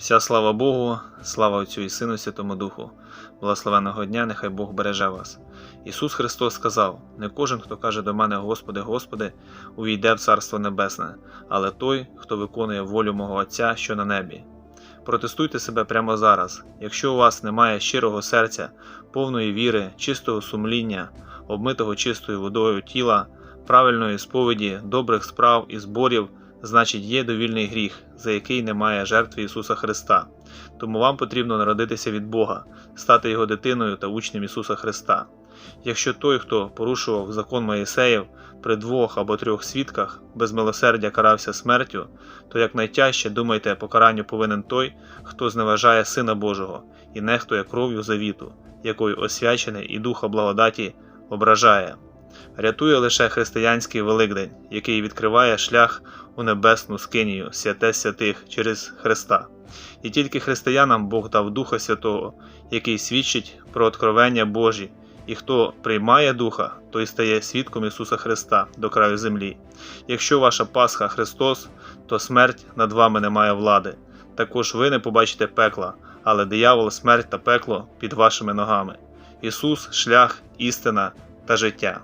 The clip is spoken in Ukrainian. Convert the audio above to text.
Вся слава Богу, слава Отцю і Сину Святому Духу. Благословеного дня, нехай Бог береже вас. Ісус Христос сказав: Не кожен, хто каже до мене, Господи, Господи, увійде в Царство Небесне, але той, хто виконує волю мого Отця, що на небі. Протестуйте себе прямо зараз. Якщо у вас немає щирого серця, повної віри, чистого сумління, обмитого чистою водою тіла, правильної сповіді, добрих справ і зборів, значить є довільний гріх, за який немає жертви Ісуса Христа. Тому вам потрібно народитися від Бога, стати Його дитиною та учнем Ісуса Христа. Якщо той, хто порушував закон Моїсеїв при двох або трьох свідках, без милосердя карався смертю, то як найтяжче думайте, покаранню повинен той, хто зневажає Сина Божого і нехтує кров'ю завіту, якою освячений і Духа благодаті ображає. Рятує лише християнський Великдень, який відкриває шлях у небесну скинію святе святих через Христа. І тільки християнам Бог дав Духа Святого, який свідчить про откровення Божі, і хто приймає Духа, той стає свідком Ісуса Христа до краю землі. Якщо ваша Пасха Христос, то смерть над вами не має влади. Також ви не побачите пекла, але диявол, смерть та пекло під вашими ногами. Ісус шлях, істина та життя.